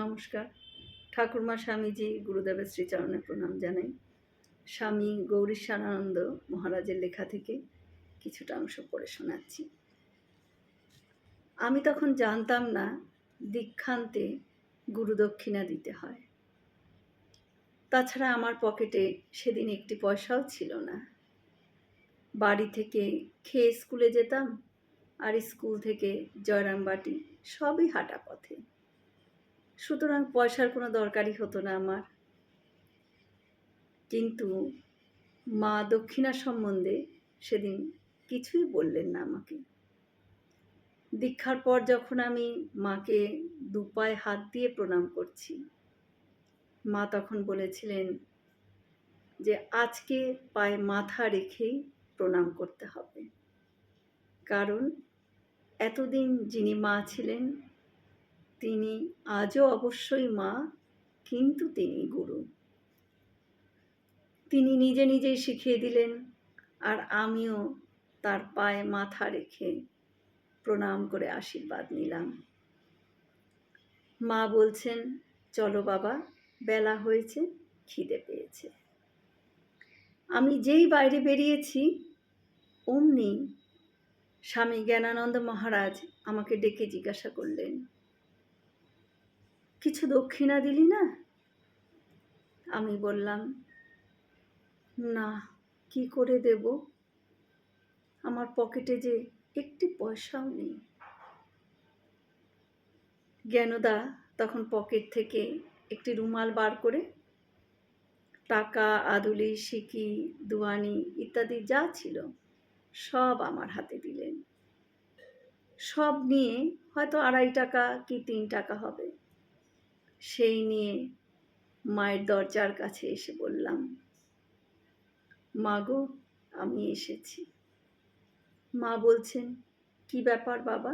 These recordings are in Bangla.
নমস্কার। ঠাকুরমা স্বামীজি গুরুদেবের শ্রীচরণে প্রণাম জানাই। স্বামী গৌরীশানন্দ মহারাজের লেখা থেকে কিছুটা অংশ পড়ে শোনাচ্ছি। আমি তখন জানতাম না দীক্ষান্তে গুরুদক্ষিণা দিতে হয়। তাছাড়া আমার পকেটে সেদিন একটি পয়সাও ছিল না। বাড়ি থেকে খেয়ে স্কুলে যেতাম আর স্কুল থেকে জয়রামবাটি সবই হাঁটা পথে। সুতরাং পয়সার কোনো দরকারই হতো না আমার। কিন্তু মা দক্ষিণা সম্বন্ধে সেদিন কিছুই বললেন না আমাকে। দীক্ষার পর যখন আমি মাকে দুপায়ে হাত দিয়ে প্রণাম করছি, মা তখন বলেছিলেন যে আজকে পায়ে মাথা রেখেই প্রণাম করতে হবে। কারণ এতদিন যিনি মা ছিলেন তিনি আজও অবশ্যই মা, কিন্তু তিনি গুরু। তিনি নিজে নিজেই শিখিয়ে দিলেন, আর আমিও তার পায়ে মাথা রেখে প্রণাম করে আশীর্বাদ নিলাম। মা বলছেন, চলো বাবা, বেলা হয়েছে, খিদে পেয়েছে। আমি যেই বাইরে বেরিয়েছি, অমনি স্বামী জ্ঞানানন্দ মহারাজ আমাকে ডেকে জিজ্ঞাসা করলেন কিছু দক্ষিণা দিলি না? আমি বললাম, না, কি করে দেব? আমার পকেটে যে একটি পয়সাও নেই। জ্ঞানদা তখন পকেট থেকে একটি রুমাল বার করে টাকা, আদুলি, সিকি, দুয়ানি ইত্যাদি যা ছিল সব আমার হাতে দিলেন। সব নিয়ে হয়তো আড়াই টাকা কি তিন টাকা হবে। সেই নিয়ে মায়ের দরজার কাছে এসে বললাম, মা গো, আমি এসেছি। মা বলছেন, কি ব্যাপার বাবা?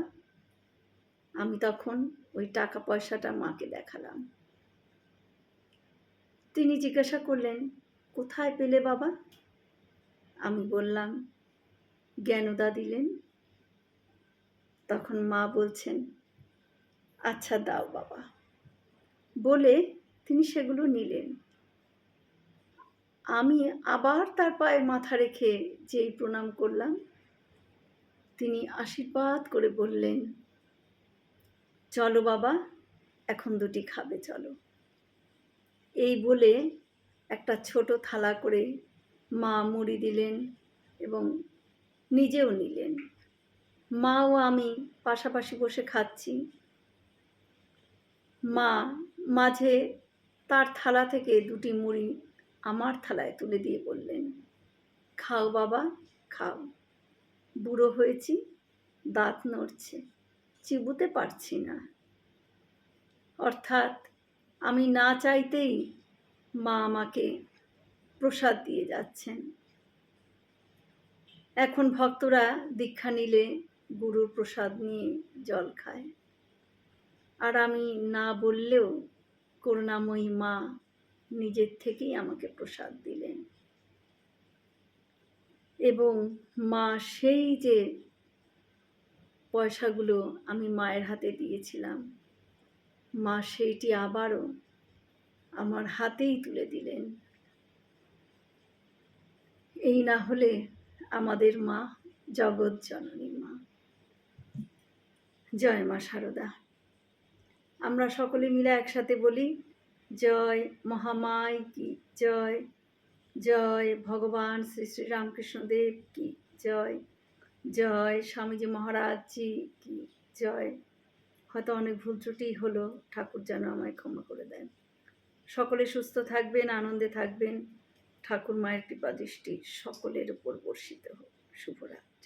আমি তখন ওই টাকা পয়সাটা মাকে দেখালাম। তিনি জিজ্ঞাসা করলেন, কোথায় পেলে বাবা? আমি বললাম, জ্ঞানদা দিলেন। তখন মা বলছেন আচ্ছা দাও বাবা। বলে তিনি সেগুলো নিলেন। আমি আবার তার পায়ে মাথা রেখে যেই প্রণাম করলাম, তিনি আশীর্বাদ করে বললেন, চলো বাবা, এখন দুটি খাবে, চলো। এই বলে একটা ছোট থালা করে মা মুড়ি দিলেন এবং নিজেও নিলেন। মাও আমি পাশাপাশি বসে খাচ্ছি। মা, মাঝে তার থালা থেকে দুটি মুড়ি আমার থালায় তুলে দিয়ে বললেন, খাও বাবা, খাও। বুড়ো হয়েছি, দাঁত নড়ছে, চিবুতে পারছি না। অর্থাৎ আমি না চাইতেই মা আমাকে প্রসাদ দিয়ে যাচ্ছেন। এখন ভক্তরা দীক্ষা নিলে গুরুর প্রসাদ নিয়ে জল খায়। আর আমি না বললেও করুণাময়ী মা নিজের থেকেই আমাকে প্রসাদ দিলেন। এবং মা সেই যে পয়সাগুলো আমি মায়ের হাতে দিয়েছিলাম, মা সেইটি আবারও আমার হাতেই তুলে দিলেন। এই না হলে আমাদের মা জগৎ জননী মা। জয় মা সারদা। আমরা সকলে মিলে একসাথে বলি, জয় মহামায় কি, জয় জয় ভগবান শ্রী শ্রী রামকৃষ্ণদেব কি, জয় জয় স্বামীজি মহারাজজি কি, জয়। হয়তো অনেক ভুল ত্রুটি হলো, ঠাকুর যেন আমায় ক্ষমা করে দেন। সকলে সুস্থ থাকবেন, আনন্দে থাকবেন। ঠাকুর মায়ের কৃপা দৃষ্টি সকলের উপর বর্ষিত হোক। শুভরাত্রি।